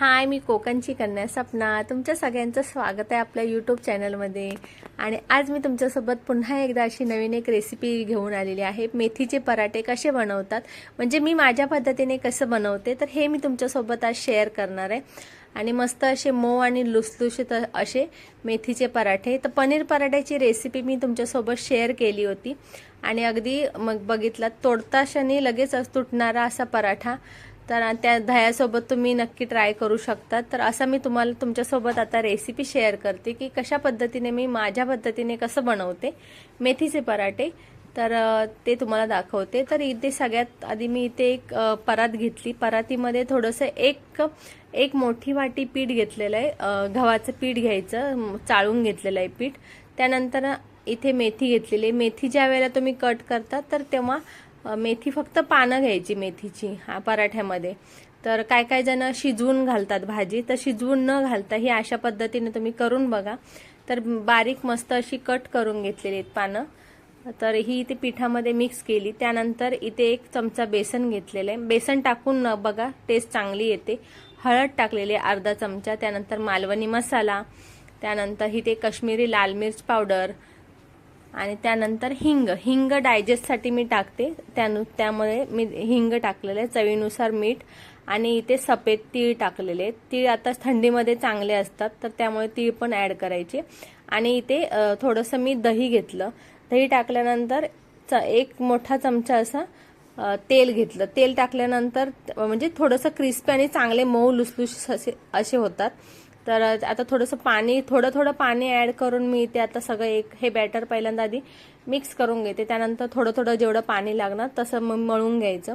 हाय मी कोकणची कन्या सपना. तुमच्या सगळ्यांचं स्वागत आहे आपल्या यूट्यूब चॅनलमध्ये आणि आज मी तुमच्यासोबत पुन्हा एकदा अशी नवीन एक रेसिपी घेऊन आलेली आहे. मेथीचे पराठे कसे बनवतात? म्हणजे मी माझ्या पद्धतीने कसं बनवते? तर हे मी तुमच्यासोबत आज शेअर करणार आहे. आणि मस्त असे मऊ आणि लुसलुशीत असे मेथीचे पराठे. तर पनीर पराठ्याची रेसिपी मी तुमच्यासोबत शेअर केली होती. आणि अगदी मग बघितला तोडता क्षणी लगेच तुटणारा असा पराठा. तर त्या दह्यासोबत तुम्ही नक्की ट्राय करू शकता. तर असं मी तुम्हाला तुमच्यासोबत आता रेसिपी शेअर करते की कशा पद्धतीने मी माझ्या पद्धतीने कसं बनवते. मेथीचे पराठे. तर ते तुम्हाला दाखवते. तर इथे सगळ्यात आधी मी इथे एक परात घेतली. परातीमध्ये थोडंसं एक एक मोठी वाटी पीठ घेतलेलं आहे. गव्हाचं पीठ घ्यायचं. चाळून घेतलेलं आहे पीठ. त्यानंतर इथे मेथी घेतलेली मेथी ज्या वेळेला तुम्ही कट करता तर तेव्हा मेथी फक्त पानं घ्यायची मेथीची हा पराठ्यामध्ये. तर काय काय जण शिजवून घालतात भाजी तर शिजवून न घालता ही अशा पद्धतीने तुम्ही करून बघा. तर बारीक मस्त अशी कट करून घेतलेली आहेत पानं. तर ही इथे पिठामध्ये मिक्स केली. त्यानंतर इथे एक चमचा बेसन घेतलेलं आहे. बेसन टाकून न बघा टेस्ट चांगली येते. हळद टाकलेली अर्धा चमचा. त्यानंतर मालवणी मसाला. त्यानंतर इथे कश्मीरी लाल मिर्च पावडर. आणि त्यानंतर हिंग. हिंग डायजेस्टसाठी मी टाकते. त्यानु त्यामुळे मी हिंग टाकलेलं आहे. चवीनुसार मीठ आणि इथे सफेद तीळ टाकलेले तीळ आता थंडीमध्ये चांगले असतात तर त्यामुळे तीळ पण ॲड करायचे. आणि इथे थोडंसं मी दही घेतलं. दही टाकल्यानंतर च एक मोठा चमचा असा तेल घेतलं. तेल टाकल्यानंतर म्हणजे थोडंसं क्रिस्पी आणि चांगले मऊ लुसलुस असे असे होतात. तर आता थोडंसं पाणी थोडं थोडं पाणी ॲड करून मी इथे आता सगळं एक हे बॅटर पहिल्यांदा आधी मिक्स करून घेते. त्यानंतर थोडं थोडं जेवढं पाणी लागणार तसं मग मळून घ्यायचं.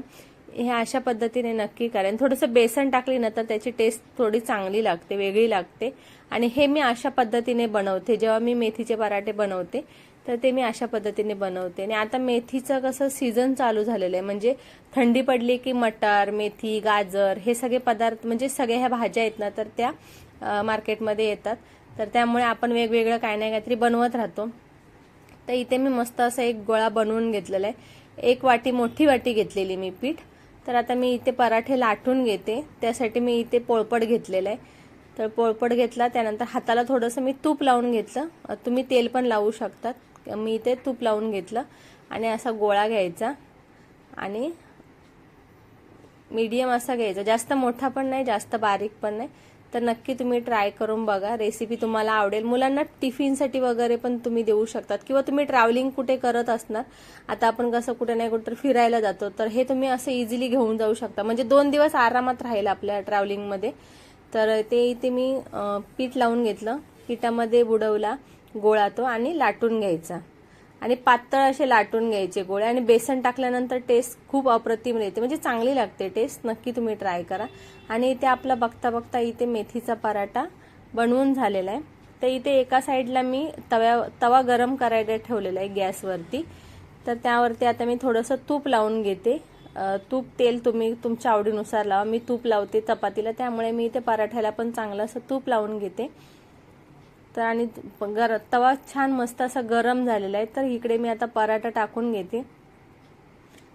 हे अशा पद्धतीने नक्की करेन. थोडंसं बेसन टाकली ना तर त्याची टेस्ट थोडी चांगली लागते वेगळी लागते. आणि हे मी अशा पद्धतीने बनवते. जेव्हा मी मेथीचे पराठे बनवते तर ते मी अशा पद्धतीने बनवते. आणि आता मेथीचं कसं सीझन चालू झालेलं आहे. म्हणजे थंडी पडली की मटार मेथी गाजर हे सगळे पदार्थ म्हणजे सगळ्या ह्या भाज्या आहेत ना तर त्या मार्केटमध्ये येतात. तर त्यामुळे आपण वेगवेगळं काय नाही काहीतरी बनवत राहतो. तर इथे मी मस्त असं एक गोळा बनवून घेतलेला आहे. एक वाटी मोठी वाटी घेतलेली मी पीठ. तर आता मी इथे पराठे लाटून घेते. त्यासाठी मी इथे पोळपट घेतलेलं आहे. तर पोळपट घेतला त्यानंतर हाताला थोडंसं मी तूप लावून घेतलं. तुम्ही तेल पण लावू शकतात. मी इथे तूप लावून घेतलं आणि असा गोळा घ्यायचा. आणि मीडियम असा घ्यायचा. जास्त मोठा पण नाही जास्त बारीक पण नाही. तर नक्की तुम्ही ट्राय करून बघा. रेसिपी तुम्हाला आवडेल. मुलांना टिफिनसाठी वगैरे पण तुम्ही देऊ शकतात. किंवा तुम्ही ट्रॅव्हलिंग कुठे करत असणार आता आपण कसं कुठे नाही कुठे फिरायला जातो तर हे तुम्ही असं इझिली घेऊन जाऊ शकता. म्हणजे दोन दिवस आरामात राहील आपल्या ट्रॅव्हलिंगमध्ये तर ते इथे मी पीठ लावून घेतलं. पिठामध्ये बुडवला. गोळा तो आणि लाटून घ्यायचा. आणि पातळ असे लाटून घ्यायचे गोळे आणि बेसन टाकल्यानंतर टेस्ट खूप अप्रतिम येते. म्हणजे चांगली लागते टेस्ट नक्की तुम्ही ट्राय करा. आणि इथे आपला बघता बघता इथे मेथीचा पराठा बनवून झालेला आहे. तर इथे एका साईडला मी तव्या तवा गरम करायला ठेवलेला आहे गॅसवरती. तर त्यावरती आता मी थोडंसं तूप लावून घेते. तूप तेल तुम्ही तुमच्या आवडीनुसार लावा. मी तूप लावते चपातीला. त्यामुळे मी इथे पराठ्याला पण चांगलं असं तूप लावून घेते. तर आणि गर तवा छान मस्त असा गरम झालेला आहे. तर इकडे मी आता पराठा टाकून घेते.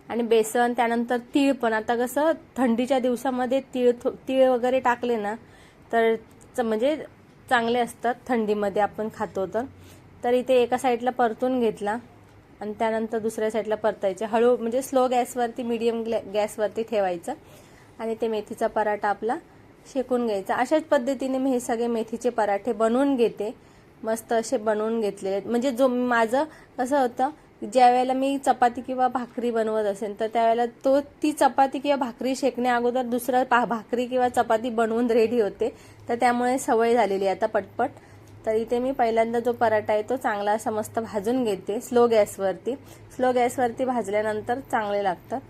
आणि बेसन त्यानंतर तीळ पण. आता कसं थंडीच्या दिवसामध्ये तीळ तीळ वगैरे टाकले ना तर म्हणजे चांगले असतात थंडीमध्ये आपण खातो तर. तर इथे एका साईडला परतून घेतला. आणि त्यानंतर दुसऱ्या साईडला परतायचे. हळू म्हणजे स्लो गॅसवरती मिडियम गॅसवरती ठेवायचं. आणि ते मेथीचा पराठा आपला शेकून घ्यायचा. अशाच पद्धतीने मी हे सगळे मेथीचे पराठे बनवून घेते. मस्त असे बनवून घेतलेले म्हणजे जो माझं कसं होतं ज्या वेळेला मी चपाती किंवा भाकरी बनवत असेल तर त्यावेळेला तो ती चपाती किंवा भाकरी शेकण्या अगोदर दुसरा भाकरी किंवा चपाती बनवून रेडी होते. तर त्यामुळे सवय झालेली आता पटपट. तर इथे मी पहिल्यांदा जो पराठा आहे तो चांगला असा मस्त भाजून घेते स्लो गॅसवरती. स्लो गॅसवरती भाजल्यानंतर चांगले लागतात.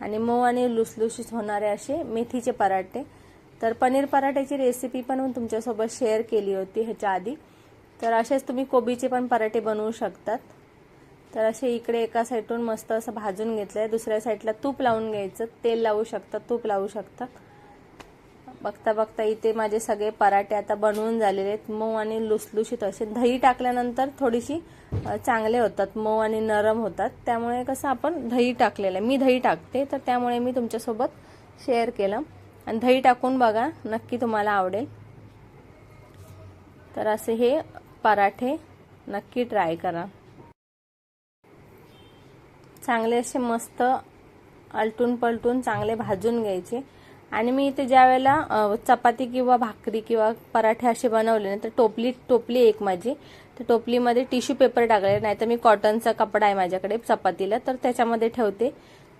आणि मऊ आणि लुसलुशीत होणारे असे मेथीचे पराठे. तर पनीर पराठ्याची रेसिपी पण तुमच्यासोबत शेअर केली होती ह्याच्या आधी. तर असेच तुम्ही कोबीचे पण पराठे बनवू शकतात. तर असे इकडे एका साईडून मस्त असं भाजून घेतलं आहे दुसऱ्या साईडला तूप लावून घ्यायचं. तेल लावू शकतात तूप लावू शकतात बघता बघता इथे माझे सगळे पराठे आता बनवून झालेले आहेत. मऊ आणि लुसलुशीत असे. दही टाकल्यानंतर थोडीशी चांगले होतात. मऊ आणि नरम होतात. त्यामुळे कसं आपण दही टाकलेलं आहे. मी दही टाकते. तर त्यामुळे मी तुमच्यासोबत शेअर केलं. आणि दही टाकून बघा नक्की तुम्हाला आवडेल. तर असे हे पराठे नक्की ट्राय करा. चांगले असे मस्त आलटून पलटून चांगले भाजून घ्यायचे. आणि मी इथे ज्या वेळेला चपाती किंवा भाकरी किंवा पराठे असे बनवले ना तर टोपली टोपली एक माझी. तर टोपलीमध्ये टिश्यू पेपर टाकले नाही तर मी कॉटनचा कपडा आहे माझ्याकडे चपातीला तर त्याच्यामध्ये ठेवते.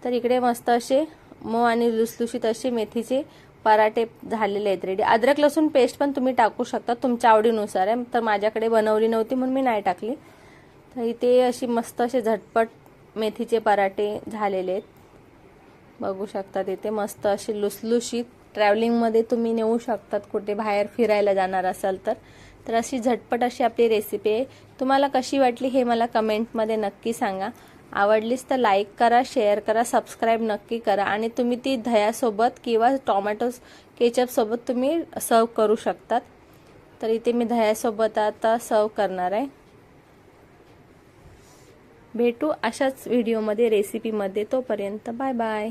तर इकडे मस्त असे मऊ आणि लुसलुशीत असे मेथीचे पराठे झालेले आहेत रेडी अद्रक लसूण पेस्ट पण तुम्ही टाकू शकता तुमच्या आवडीनुसार. आहे. तर माझ्याकडे बनवली नव्हती म्हणून मी नाही टाकली. तर इथे अशी मस्त असे झटपट मेथीचे पराठे झालेले आहेत. बघू शकता तिथे मस्त अशी लुसलुशीत ट्रॅव्हलिंगमध्ये तुम्ही नेऊ शकतात. कुठे बाहेर फिरायला जाणार असाल तर. तर अशी झटपट अशी आपली रेसिपी आहे. तुम्हाला कशी वाटली हे मला कमेंटमध्ये नक्की सांगा. आवडलीच तर लाईक करा शेअर करा सबस्क्राईब नक्की करा आणि तुम्ही ती दह्यासोबत किंवा टॉमॅटो केचपसोबत तुम्ही सर्व करू शकतात. तर इथे मी दह्यासोबत आता सर्व करणार आहे. भेटू अशाच व्हिडिओमध्ये रेसिपीमध्ये तोपर्यंत बाय बाय